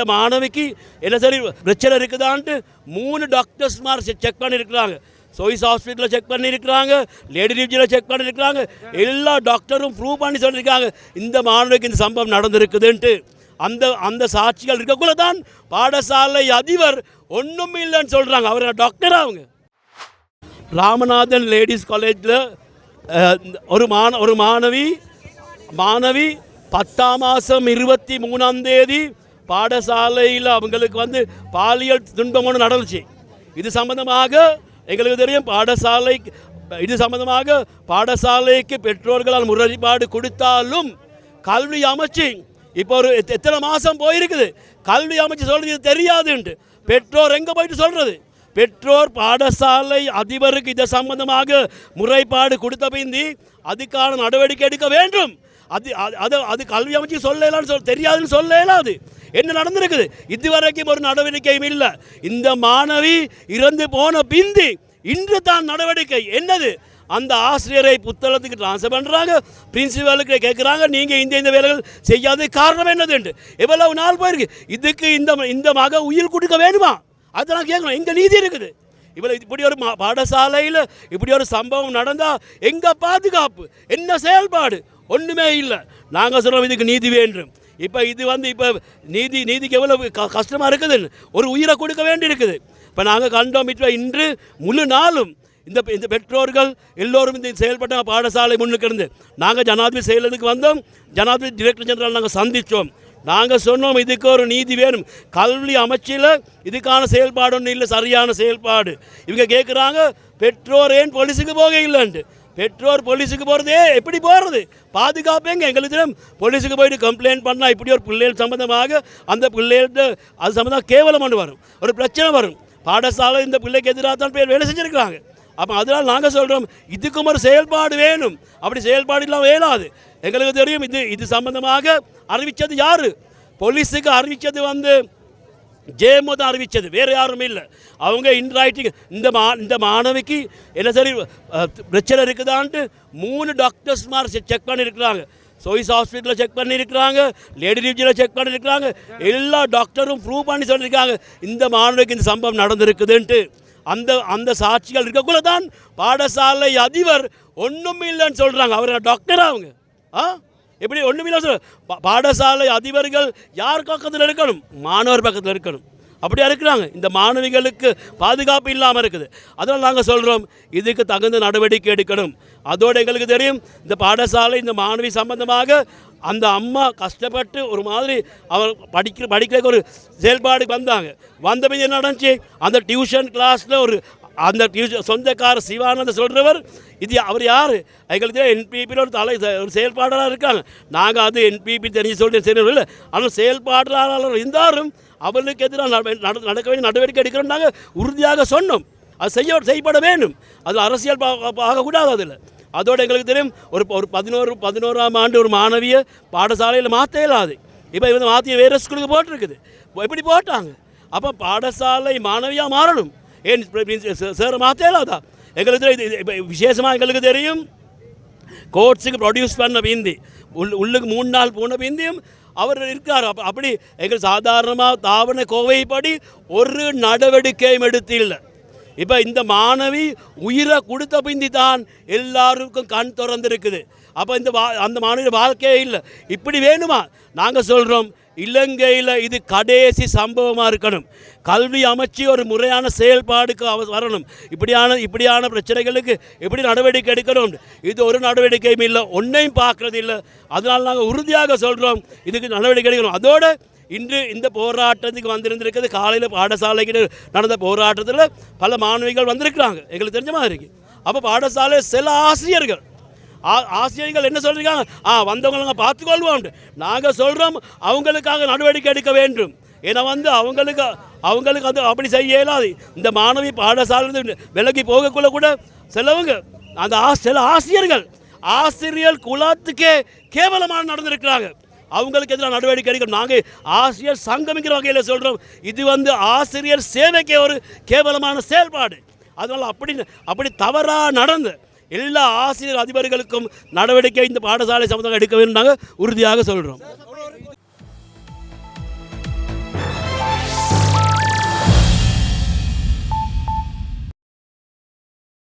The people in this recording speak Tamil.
இந்த மாணவிக்கு என்ன சரி பிரச்சனை இருக்குதான்ட்டு மூணு டாக்டர்ஸ்மார் செக் பண்ணியிருக்கிறாங்க சோயிஸ் ஹாஸ்பிட்டலில் செக் பண்ணியிருக்கிறாங்க லேடி ரிவ்யூவில் செக் பண்ணியிருக்கிறாங்க எல்லா டாக்டரும் ப்ரூவ் பண்ணி சொல்லியிருக்காங்க இந்த மாணவிக்கு இந்த சம்பவம் நடந்திருக்குதுன்ட்டு. அந்த அந்த சாட்சிகள் இருக்கக்குள்ள தான் பாடசாலை அதிபர் ஒன்றும் இல்லைன்னு சொல்கிறாங்க அவர் டாக்டர் அவங்க? ராமநாதன் லேடிஸ் காலேஜில் ஒரு மாண ஒரு மாணவி மாணவி பத்தாம் மாதம் இருபத்தி மூணாம் தேதி பாடசாலையில் அவங்களுக்கு வந்து பாலியல் துன்பம் ஒன்று நடந்துச்சு. இது சம்பந்தமாக எங்களுக்கு தெரியும் பாடசாலை இது சம்பந்தமாக பாடசாலைக்கு பெற்றோர்களால் முறைப்பாடு கொடுத்தாலும் கல்வி அமைச்சு இப்போ ஒரு எத்தனை மாதம் போயிருக்குது? கல்வி அமைச்சு சொல்கிறது இது தெரியாதுன்ட்டு பெற்றோர் எங்கே போயிட்டு சொல்கிறது பெற்றோர் பாடசாலை அதிபருக்கு இது சம்பந்தமாக முறைப்பாடு கொடுத்த பிந்தி அதுக்கான நடவடிக்கை எடுக்க வேண்டும். அது அது- அது அது கல்வி அமைச்சு சொல்லலான்னு சொல் தெரியாதுன்னு சொல்ல இயலாது என்ன நடந்திருக்குது? இதுவரைக்கும் ஒரு நடவடிக்கையும் இல்லை. இந்த மாணவி இறந்து போன பிந்தி இன்று தான் நடவடிக்கை. என்னது? அந்த ஆசிரியரை புத்தகத்துக்கு ட்ரான்ஸ்ஃபர் பண்ணுறாங்க பிரின்சிபாலுக்கு கேட்குறாங்க நீங்கள் இந்த இந்த வேலைகள் செய்யாத காரணம் என்னதுன்ட்டு எவ்வளவு நாள் போயிருக்கு? இதுக்கு இந்த இந்த மக உயிர் கொடுக்க வேணுமா? அதெல்லாம் கேட்கணும் எங்க நீதி இருக்குது. இவ்வளோ இப்படி ஒரு பாடசாலையில் இப்படி ஒரு சம்பவம் நடந்தால் எங்கே பாதுகாப்பு? என்ன செயல்பாடு? ஒன்றுமே இல்லை. நாங்கள் சொல்கிறோம் இதுக்கு நீதி வேண்டும். இப்போ இது வந்து இப்போ நீதி நீதிக்கு எவ்வளோ க கஷ்டமாக இருக்குதுன்னு ஒரு உயிரை கொடுக்க வேண்டி இருக்குது இப்போ நாங்கள் கண்டோம் இப்போ இன்று முழு நாளும் இந்த இந்த பெற்றோர்கள் எல்லோரும் இந்த செயல்பட்ட பாடசாலை முன்னுக்கு இருந்து. நாங்கள் ஜனாதிபதி செயலத்துக்கு வந்தோம். ஜனாதிபதி டிரெக்டர் ஜெனரல் நாங்கள் சந்தித்தோம் நாங்கள் சொன்னோம் இதுக்கு ஒரு நீதி வேணும். கல்வி அமைச்சில் இதுக்கான செயல்பாடு ஒன்றும் இல்லை சரியான செயல்பாடு. இவங்க கேட்குறாங்க பெற்றோர் ஏன் போலீஸுக்கு போக இல்லைன்ட்டு பெற்றோர் போலீஸுக்கு போகிறதே எப்படி போகிறது பாதுகாப்பேங்க. எங்களுக்கு தெரியும் போலீஸுக்கு போயிட்டு கம்ப்ளைண்ட் பண்ணால் இப்படி ஒரு பிள்ளைகள் சம்மந்தமாக அந்த பிள்ளைகள்ட்ட அது சம்மந்தம் கேவலம் ஒன்று வரும். ஒரு பிரச்சனை வரும். பாடசாலை இந்த பிள்ளைக்கு எதிராக தான் பேர் வேலை செஞ்சுருக்கிறாங்க. அப்போ அதனால் நாங்கள் சொல்கிறோம் இதுக்கும் ஒரு செயல்பாடு வேணும். அப்படி செயல்பாடு இல்லாமல் வேணாது எங்களுக்கு தெரியும் இது இது சம்மந்தமாக அறிவித்தது யார்? போலீஸுக்கு அறிவித்தது வந்து ஜேமோ தான் அறிவித்தது வேறு யாரும் இல்லை. அவங்க இன்ட்ராய்டிங் இந்த மா இந்த மாணவிக்கு என்ன சரி பிரச்சனை இருக்குதான்ட்டு மூணு டாக்டர்ஸ்மார் செக் பண்ணியிருக்கிறாங்க. சோயிஸ் ஹாஸ்பிட்டலில் செக் பண்ணியிருக்கிறாங்க லேடி ரிவ்யூவில் செக் பண்ணியிருக்கிறாங்க எல்லா டாக்டரும் ப்ரூவ் பண்ணி சொல்லியிருக்காங்க. இந்த மாணவிக்கு இந்த சம்பவம் நடந்திருக்குதுன்ட்டு. அந்த அந்த சாட்சிகள் இருக்கக்குள்ள தான் பாடசாலை அதிபர் ஒன்றும் இல்லைன்னு சொல்கிறாங்க அவர் டாக்டர் அவங்க? ஆ? எப்படி ஒன்றுமில்ல சொல்ல பாடசாலை அதிபர்கள் யார் பக்கத்தில் இருக்கணும்? மாணவர் பக்கத்தில் இருக்கணும். அப்படியா இருக்கிறாங்க. இந்த மாணவிகளுக்கு பாதுகாப்பு இல்லாமல் இருக்குது. அதனால் நாங்கள் சொல்கிறோம் இதுக்கு தகுந்த நடவடிக்கை எடுக்கணும். அதோடு எங்களுக்கு தெரியும் இந்த பாடசாலை இந்த மாணவி சம்பந்தமாக அந்த அம்மா கஷ்டப்பட்டு ஒரு மாதிரி அவர் படிக்கிற படிக்கிறதுக்கு ஒரு செயல்பாடு வந்தாங்க. வந்த பின் என்ன நடந்துச்சு? அந்த டியூஷன் கிளாஸில் ஒரு அந்த சொந்தக்கார சிவானந்த சொல்கிறவர் இது அவர் யார்? எங்களுக்கு என்பிபியில் ஒரு தலை ஒரு செயல்பாடலாக இருக்காங்க. நாங்கள் அது என்பிபி தெரிஞ்சு சொல்லிட்டு சரி இல்லை ஆனால் செயல்பாடலாளர் இருந்தாலும் அவர்களுக்கு எதிராக நட- நட- நடக்க வேண்டிய நடவடிக்கை எடுக்கிறோம் நாங்கள் உறுதியாக சொன்னோம். அது செய்ய செய்யப்பட வேண்டும். அது அரசியல் பா- ஆகக்கூடாது அதில். அதோடு எங்களுக்கு தெரியும் ஒரு ஒரு பதினோரு பதினோராம் ஆண்டு ஒரு மாணவியை பாடசாலையில் மாற்ற இல்லாது இப்போ இவங்க மாற்றி வேறு ஸ்கூலுக்கு போட்டிருக்குது. எப்படி போட்டாங்க? அப்போ பாடசாலை மாணவியாக மாறணும். ஏன் சார் மாற்ற இயலாதா எங்களுக்கு தெரியும் இது- விசேஷமாக எங்களுக்கு தெரியும். கோட்ஸுக்கு ப்ரொடியூஸ் பண்ண பிந்தி உள் உள்ளுக்கு மூணு நாள் போன பிந்தியும் அவர் இருக்கார். அப்போ அப்படி எங்கள் சாதாரணமாக தாவண கோவைப்படி ஒரு நடவடிக்கையும் எடுத்தில்லை. இப்போ இந்த மாணவி உயிரை கொடுத்த பிந்தி தான் எல்லாருக்கும் கண் திறந்திருக்குது. அப்போ இந்த வா அந்த மாணவி வாழ்க்கையே இல்லை. இப்படி வேணுமா? நாங்கள் சொல்கிறோம் இலங்கையில் இது கடைசி சம்பவமாக இருக்கணும். கல்வி அமைச்சு ஒரு முறையான செயல்பாடுக்கு அவ வரணும். இப்படியான இப்படியான பிரச்சனைகளுக்கு எப்படி நடவடிக்கை எடுக்கணும்? இது ஒரு நடவடிக்கையும் இல்லை ஒன்றையும் பார்க்கறது இல்லை. அதனால் நாங்கள் உறுதியாக சொல்கிறோம் இதுக்கு நடவடிக்கை எடுக்கணும். அதோடு இன்று இந்த போராட்டத்துக்கு வந்திருந்திருக்கிறது காலையில் பாடசாலைக்கு நடந்த போராட்டத்தில் பல மாணவிகள் வந்திருக்கிறாங்க. எங்களுக்கு தெரிஞ்ச மாதிரி. இருக்குது அப்போ பாடசாலை சில ஆசிரியர்கள் ஆசிரியர்கள் என்ன சொல்லியிருக்காங்க ஆ வந்தவங்க நாங்கள் பார்த்துக்கொள்வோம் நாங்கள் சொல்கிறோம் அவங்களுக்காக நடவடிக்கை எடுக்க வேண்டும். ஏன்னா வந்து அவங்களுக்கு அவங்களுக்கு அது அப்படி செய்ய இயலாது. இந்த மாணவி பாடசாலை விலகி போகக்குள்ள கூட சிலவங்க அந்த சில ஆசிரியர்கள் ஆசிரியர் குலத்துக்கே கேவலமாக நடந்திருக்கிறாங்க. அவங்களுக்கு எதிராக நடவடிக்கை எடுக்கணும் நாங்கள் ஆசிரியர் சங்கமிக்கிற வகையில் சொல்கிறோம் இது வந்து ஆசிரியர் சேவைக்கே ஒரு கேவலமான செயல்பாடு. அதனால் அப்படி அப்படி தவறாக நடந்து எல்லா ஆசிரியர் அதிபர்களுக்கும் நடவடிக்கை இந்த பாடசாலை சம்பந்தமாக எடுக்க வேண்டும் நாங்கள் உறுதியாக சொல்கிறோம்